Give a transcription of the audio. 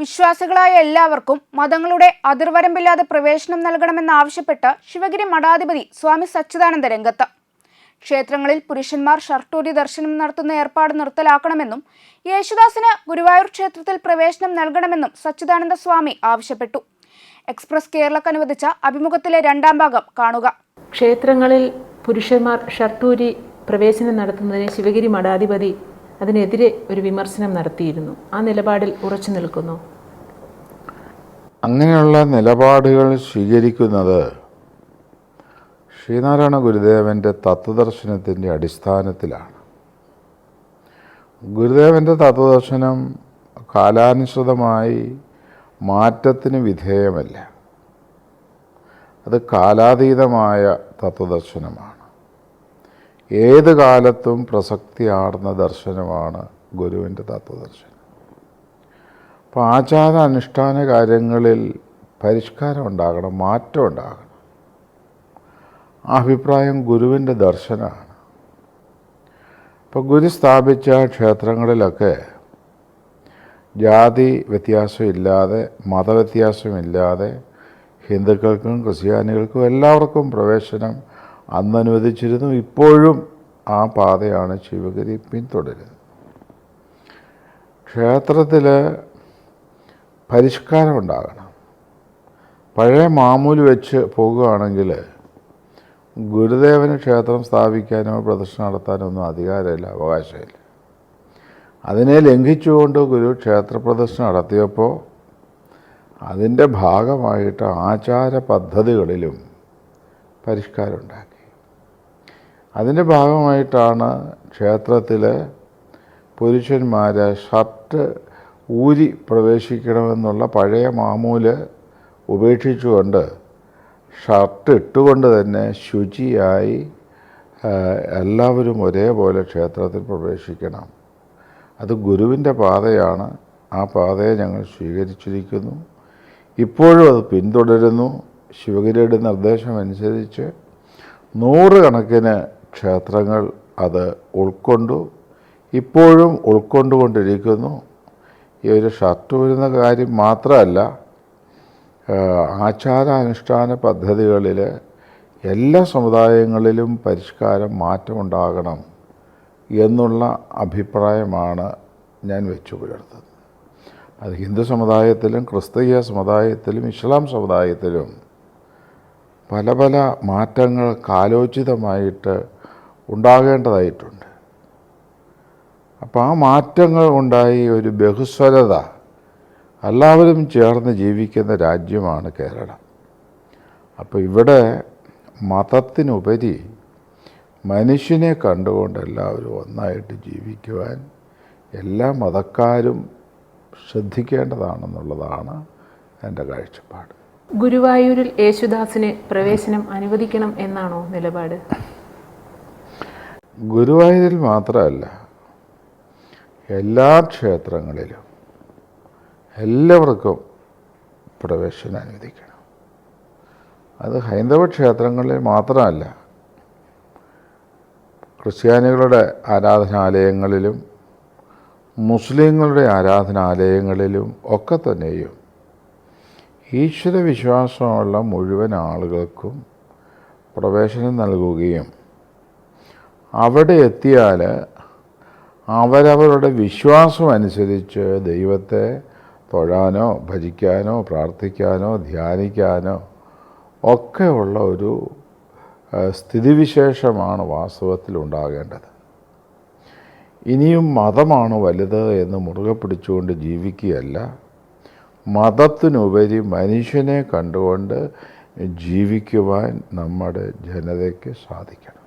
വിശ്വാസികളായ എല്ലാവർക്കും മതങ്ങളുടെ അതിർവരമ്പില്ലാതെ പ്രവേശനം നൽകണമെന്നാവശ്യപ്പെട്ട് ശിവഗിരി മഠാധിപതി സ്വാമി സച്ചിദാനന്ദ രംഗത്ത്. ക്ഷേത്രങ്ങളിൽ പുരുഷന്മാർ ഷർട്ടൂരി ദർശനം നടത്തുന്ന ഏർപ്പാട് നിർത്തലാക്കണമെന്നും യേശുദാസിന് ഗുരുവായൂർ ക്ഷേത്രത്തിൽ പ്രവേശനം നൽകണമെന്നും സച്ചിദാനന്ദ സ്വാമി ആവശ്യപ്പെട്ടു. എക്സ്പ്രസ് കേരളക്ക് അനുവദിച്ച അഭിമുഖത്തിലെ രണ്ടാം ഭാഗം കാണുക. ക്ഷേത്രങ്ങളിൽ പുരുഷന്മാർ ഷർട്ടൂരി പ്രവേശനം നടത്തുന്നതിന് ശിവഗിരി മഠാധിപതി അതിനെതിരെ ഒരു വിമർശനം നടത്തിയിരുന്നു. ആ നിലപാടിൽ ഉറച്ചു നിൽക്കുന്നു. അങ്ങനെയുള്ള നിലപാടുകൾ സ്വീകരിക്കുന്നത് ശ്രീനാരായണ ഗുരുദേവന്റെ തത്വദർശനത്തിന്റെ അടിസ്ഥാനത്തിലാണ്. ഗുരുദേവന്റെ തത്വദർശനം കാലാനുസൃതമായി മാറ്റത്തിന് വിധേയമല്ല. അത് കാലാതീതമായ തത്വദർശനമാണ്. ഏത് കാലത്തും പ്രസക്തിയാർന്ന ദർശനമാണ് ഗുരുവിന്റെ തത്വദർശനം. അപ്പോൾ ആചാര അനുഷ്ഠാന കാര്യങ്ങളിൽ പരിഷ്കാരം ഉണ്ടാകണം മാറ്റം ഉണ്ടാകണം. ആ അഭിപ്രായം ഗുരുവിന്റെ ദർശനമാണ്. ഇപ്പോൾ ഗുരു സ്ഥാപിച്ച ക്ഷേത്രങ്ങളിലൊക്കെ ജാതി വ്യത്യാസമില്ലാതെ മതവ്യത്യാസമില്ലാതെ ഹിന്ദുക്കൾക്കും ക്രിസ്ത്യാനികൾക്കും എല്ലാവർക്കും പ്രവേശനം അന്ന് അനുവദിച്ചിരുന്നു ഇപ്പോഴും ആ പാതയാണ് ശിവഗിരി പിന്തുടരുന്നത്. ക്ഷേത്രത്തിൽ പരിഷ്കാരം ഉണ്ടാകണം. പഴയ മാമൂൽ വെച്ച് പോകുകയാണെങ്കിൽ ഗുരുദേവന് ക്ഷേത്രം സ്ഥാപിക്കാനോ പ്രദർശനം നടത്താനോ ഒന്നും അധികാരമില്ല അവകാശമില്ല. അതിനെ ലംഘിച്ചുകൊണ്ട് ഗുരു ക്ഷേത്ര പ്രദർശനം നടത്തിയപ്പോൾ അതിന്റെ ഭാഗമായിട്ട് ആചാര പദ്ധതികളിലും പരിഷ്കാരം ഉണ്ടാക്കി അതിന്റെ ഭാഗമായിട്ടാണ് ക്ഷേത്രത്തിൽ പുരുഷന്മാർ ഷർട്ട് ഊരി പ്രവേശിക്കണമെന്നുള്ള പഴയ മാമൂൽ ഉപേക്ഷിച്ചുകൊണ്ട് ഷർട്ട് ഇട്ടുകൊണ്ട് തന്നെ ശുചിയായി എല്ലാവരും ഒരേപോലെ ക്ഷേത്രത്തിൽ പ്രവേശിക്കണം. അത് ഗുരുവിന്റെ പാതയാണ്. ആ പാതയെ ഞങ്ങൾ സ്വീകരിച്ചിരിക്കുന്നു. ഇപ്പോഴും അത് പിന്തുടരുന്നു. ശിവഗിരിയുടെ നിർദ്ദേശമനുസരിച്ച് നൂറുകണക്കിന് ക്ഷേത്രങ്ങൾ അത് ഉൾക്കൊണ്ടു ഇപ്പോഴും ഉൾക്കൊണ്ടുകൊണ്ടിരിക്കുന്നു. ഈ ഒരു ഷർട്ട് വരുന്ന കാര്യം മാത്രമല്ല ആചാരാനുഷ്ഠാന പദ്ധതികളിൽ എല്ലാ സമുദായങ്ങളിലും പരിഷ്കാരം മാറ്റമുണ്ടാകണം എന്നുള്ള അഭിപ്രായമാണ് ഞാൻ വെച്ചു പുലർത്തുന്നത്. അത് ഹിന്ദു സമുദായത്തിലും ക്രിസ്തീയ സമുദായത്തിലും ഇസ്ലാം സമുദായത്തിലും പല പല മാറ്റങ്ങൾ കാലോചിതമായിട്ട് ഉണ്ടാകേണ്ടതായിട്ടുണ്ട്. അപ്പോൾ ആ മാറ്റങ്ങൾ ഉണ്ടായി ഒരു ബഹുസ്വരത എല്ലാവരും ചേർന്ന് ജീവിക്കുന്ന രാജ്യമാണ് കേരളം. അപ്പോൾ ഇവിടെ മതത്തിനുപരി മനുഷ്യനെ കണ്ടുകൊണ്ട് എല്ലാവരും ഒന്നായിട്ട് ജീവിക്കുവാൻ എല്ലാ മതക്കാരും ശ്രദ്ധിക്കേണ്ടതാണെന്നുള്ളതാണ് എന്റെ കാഴ്ചപ്പാട്. ഗുരുവായൂരിൽ യേശുദാസിന് പ്രവേശനം അനുവദിക്കണം എന്നാണോ നിലപാട്? ഗുരുവായൂരിൽ മാത്രമല്ല എല്ലാ ക്ഷേത്രങ്ങളിലും എല്ലാവർക്കും പ്രവേശനം അനുവദിക്കണം. അത് ഹൈന്ദവ ക്ഷേത്രങ്ങളിൽ മാത്രമല്ല ക്രിസ്ത്യാനികളുടെ ആരാധനാലയങ്ങളിലും മുസ്ലിങ്ങളുടെ ആരാധനാലയങ്ങളിലും ഒക്കെ തന്നെയും ഈശ്വര വിശ്വാസമുള്ള മുഴുവൻ ആളുകൾക്കും പ്രവേശനം നൽകുകയും അവിടെ എത്തിയാൽ അവരവരുടെ വിശ്വാസം അനുസരിച്ച് ദൈവത്തെ തൊഴാനോ ഭജിക്കാനോ പ്രാർത്ഥിക്കാനോ ധ്യാനിക്കാനോ ഒക്കെയുള്ള ഒരു സ്ഥിതിവിശേഷമാണ് വാസ്തവത്തിൽ ഉണ്ടാകേണ്ടത്. ഇനിയും മതമാണ് വലുത് എന്ന് മുറുകെ പിടിച്ചുകൊണ്ട് ജീവിക്കുകയല്ല. മതത്തിനുപരി മനുഷ്യനെ കണ്ടുകൊണ്ട് ജീവിക്കുവാൻ നമ്മുടെ ജനതയ്ക്ക് സാധിക്കണം.